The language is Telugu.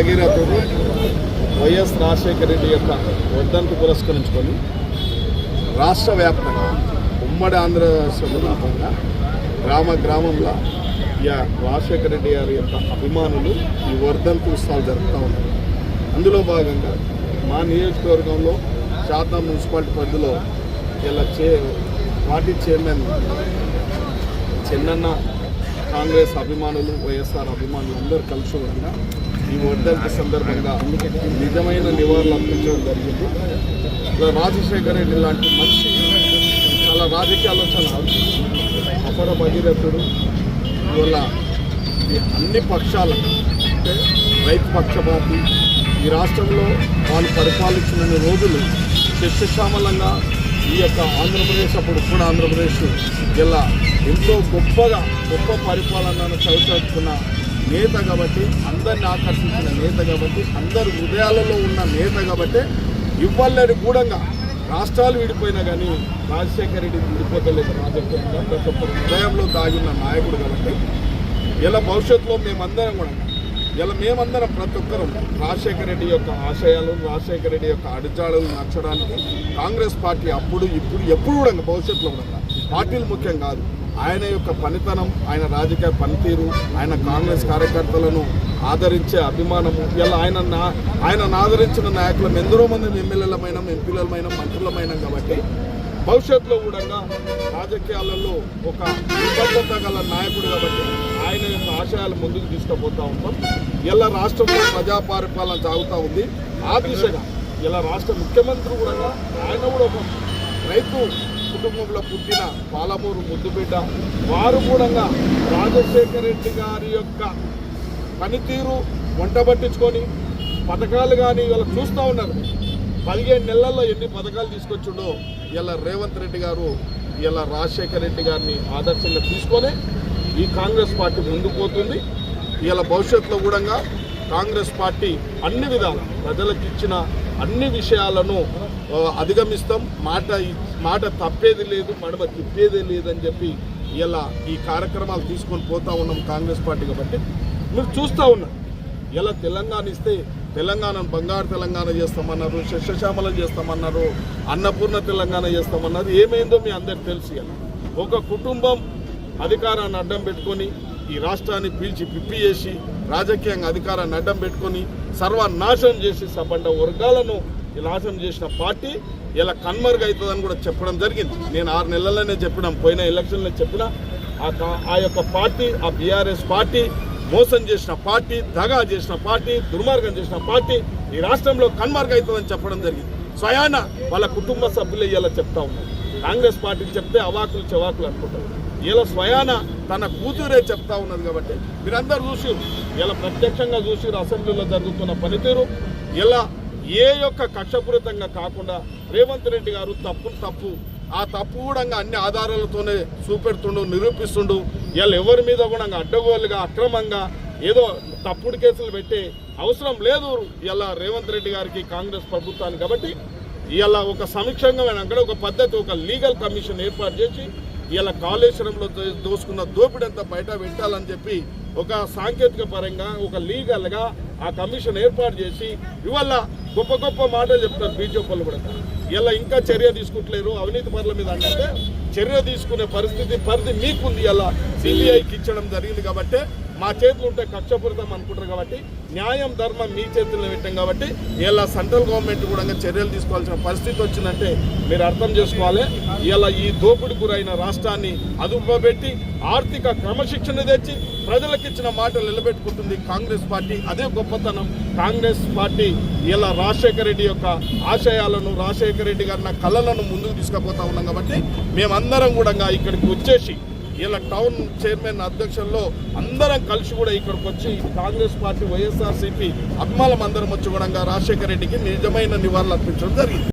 భగీరథుడు వైఎస్ రాజశేఖర రెడ్డి యొక్క వర్ధంతి పురస్కరించుకొని రాష్ట్ర వ్యాప్తంగా ఉమ్మడి ఆంధ్రప్రదేశ్లో భాగంగా గ్రామ గ్రామంలో ఇక రాజశేఖర రెడ్డి గారి యొక్క అభిమానులు ఈ వర్ధంతి ఉత్సవాలు జరుపుతూ ఉన్నారు. అందులో భాగంగా మా నియోజకవర్గంలో శాతం మున్సిపాలిటీ పరిధిలో ఇలా చే పార్టీ చైర్మన్ చిన్నన్న కాంగ్రెస్ అభిమానులు వైఎస్ఆర్ అభిమానులు అందరూ కలిసి ఉండగా ఈ వర్ధంతి సందర్భంగా నిజమైన నివారణ అర్పించడం జరిగింది. ఇలా రాజశేఖర రెడ్డి లాంటి మనిషి చాలా రాజకీయాల్లో చాలా అపర భగీరథుడు ఇవల్ల ఈ అన్ని పక్షాల అంటే రైతు పక్షపాతి ఈ రాష్ట్రంలో వాళ్ళు పరిపాలించిన రోజులు శస్యశ్యామలంగా ఈ యొక్క ఆంధ్రప్రదేశ్ అప్పుడు కూడా ఆంధ్రప్రదేశ్ ఇలా ఎంతో గొప్పగా గొప్ప పరిపాలనను చవిచూచుకున్న నేత కాబట్టి అందరిని ఆకర్షించిన నేత కాబట్టి అందరి హృదయాలలో ఉన్న నేత కాబట్టి ఇవ్వలేని గూఢంగా రాష్ట్రాలు విడిపోయినా కానీ రాజశేఖర రెడ్డి విడిపోతలేదు రాజకీయంగా. ప్రతి ఒక్కరు హృదయంలో దాగిన నాయకుడు కాబట్టి ఇలా భవిష్యత్తులో మేమందరం కూడా ఇలా మేమందరం ప్రతి ఒక్కరం రాజశేఖర రెడ్డి యొక్క ఆశయాలు రాజశేఖర రెడ్డి యొక్క అడిచాడలు నచ్చడానికి కాంగ్రెస్ పార్టీ అప్పుడు ఇప్పుడు ఎప్పుడు కూడా భవిష్యత్తులో కూడా పార్టీలు ముఖ్యం కాదు. ఆయన యొక్క పనితనం ఆయన రాజకీయ పనితీరు ఆయన కాంగ్రెస్ కార్యకర్తలను ఆదరించే అభిమానము ఇలా ఆయన నా ఆయనను ఆదరించిన నాయకులం ఎందరో మంది ఎమ్మెల్యేలమైన ఎంపీలమైన మంత్రులమైన కాబట్టి భవిష్యత్తులో కూడా రాజకీయాలలో ఒక నిబద్ధత గల నాయకుడు కాబట్టి ఆయన యొక్క ఆశయాలు ముందుకు తీసుకుపోతూ ఉంటాం ఇలా రాష్ట్రంలో ప్రజా పరిపాలన సాగుతూ ఉంది. ఆ దిశగా ఇలా రాష్ట్ర ముఖ్యమంత్రి కూడా ఆయన కూడా ఒక రైతు కుటుంబంలో పుట్టిన పాలమూరు ముద్దుబిడ్డ వారు కూడా రాజశేఖర రెడ్డి గారి యొక్క పనితీరు వంట పట్టించుకొని పథకాలు కానీ ఇవాళ చూస్తూ ఉన్నారు. పదిహేను నెలల్లో ఎన్ని పథకాలు తీసుకొచ్చిండో ఇలా రేవంత్ రెడ్డి గారు ఇలా రాజశేఖర రెడ్డి గారిని ఆదర్శంగా తీసుకొని ఈ కాంగ్రెస్ పార్టీ ముందుకు పోతుంది. ఇలా భవిష్యత్తులో కూడా కాంగ్రెస్ పార్టీ అన్ని విధాలు ప్రజలకు ఇచ్చిన అన్ని విషయాలను అధిగమిస్తాం. మాట మాట తప్పేది లేదు మడమ తిప్పేది లేదని చెప్పి ఇలా ఈ కార్యక్రమాలు తీసుకొని పోతా ఉన్నాం కాంగ్రెస్ పార్టీ కాబట్టి. మీరు చూస్తూ ఉన్నారు. ఇలా తెలంగాణ ఇస్తే తెలంగాణను బంగారు తెలంగాణ చేస్తామన్నారు శస్యశ్యామలం చేస్తామన్నారు అన్నపూర్ణ తెలంగాణ చేస్తామన్నారు. ఏమైందో మీ అందరికి తెలుసు ఇలా. ఒక కుటుంబం అధికారాన్ని అడ్డం పెట్టుకొని ఈ రాష్ట్రాన్ని పీల్చి పిప్పి చేసి రాజకీయంగా అధికారాన్ని అడ్డం పెట్టుకొని సర్వనాశనం చేసి సబండ వర్గాలను ఈ నాశనం చేసిన పార్టీ ఇలా కన్మరుగు అవుతుందని కూడా చెప్పడం జరిగింది. నేను ఆరు నెలల్లోనే చెప్పినాం పోయిన ఎలక్షన్లో చెప్పిన ఆ ఆ యొక్క పార్టీ ఆ బీఆర్ఎస్ పార్టీ మోసం చేసిన పార్టీ దగా చేసిన పార్టీ దుర్మార్గం చేసిన పార్టీ ఈ రాష్ట్రంలో కన్మార్గ అవుతుందని చెప్పడం జరిగింది. స్వయాన వాళ్ళ కుటుంబ సభ్యులు ఇలా చెప్తా ఉన్నారు. కాంగ్రెస్ పార్టీకి చెప్తే అవాకులు చెవాకులు అనుకుంటారు. ఇలా స్వయాన తన కూతురే చెప్తా ఉన్నది కాబట్టి మీరందరూ చూసి ఇలా ప్రత్యక్షంగా చూసి అసెంబ్లీలో జరుగుతున్న పనితీరు. ఇలా ఏ యొక్క కక్షపూరితంగా కాకుండా రేవంత్ రెడ్డి గారు తప్పు తప్పు ఆ తప్పు కూడా అన్ని ఆధారాలతోనే చూపెడుతుండు నిరూపిస్తుండు. వీళ్ళు ఎవరి మీద కూడా అడ్డగోలుగా అక్రమంగా ఏదో తప్పుడు కేసులు పెట్టే అవసరం లేదు ఇలా రేవంత్ రెడ్డి గారికి కాంగ్రెస్ ప్రభుత్వానికి. కాబట్టి ఇలా ఒక సమీక్షంగా అక్కడ ఒక పద్ధతి ఒక లీగల్ కమిషన్ ఏర్పాటు చేసి ఇలా కాళేశ్వరంలో దోసుకున్న దోపిడంతా బయట పెట్టాలని చెప్పి ఒక సాంకేతిక పరంగా ఒక లీగల్గా ఆ కమిషన్ ఏర్పాటు చేసి ఇవాళ గొప్ప గొప్ప మాటలు చెప్తారు బీజేపీ వాళ్ళు కూడా. ఇలా ఇంకా చర్య తీసుకుంటలేరు. అవినీతి పనుల మీద అంటే చర్య తీసుకునే పరిస్థితి పరిధి మీకుంది అలా సిబిఐకి ఇచ్చడం జరిగింది కాబట్టి మా చేతులు ఉంటే కక్షపూరితం అనుకుంటారు కాబట్టి న్యాయం ధర్మం మీ చేతుల్లో పెట్టాం కాబట్టి ఇలా సెంట్రల్ గవర్నమెంట్ కూడా చర్యలు తీసుకోవాల్సిన పరిస్థితి వచ్చిందంటే మీరు అర్థం చేసుకోవాలి. ఇలా ఈ దోపిడి గురైన రాష్ట్రాన్ని అదుపుపెట్టి ఆర్థిక క్రమశిక్షణ తెచ్చి ప్రజలకు ఇచ్చిన మాటలు నిలబెట్టుకుంటుంది కాంగ్రెస్ పార్టీ. అదే గొప్పతనం. కాంగ్రెస్ పార్టీ ఇలా రాజశేఖర రెడ్డి యొక్క ఆశయాలను రాజశేఖర రెడ్డి గారి కళలను ముందుకు తీసుకుపోతా ఉన్నాం కాబట్టి మేము అందరం కూడా ఇక్కడికి వచ్చేసి ఇలా టౌన్ చైర్మన్ అధ్యక్షుల్లో అందరం కలిసి కూడా ఇక్కడికి వచ్చి కాంగ్రెస్ పార్టీ వైఎస్ఆర్సీపీ అభిమానం అందరం వచ్చి కూడా రాజశేఖర రెడ్డికి నిజమైన నివాళులు అర్పించడం జరిగింది.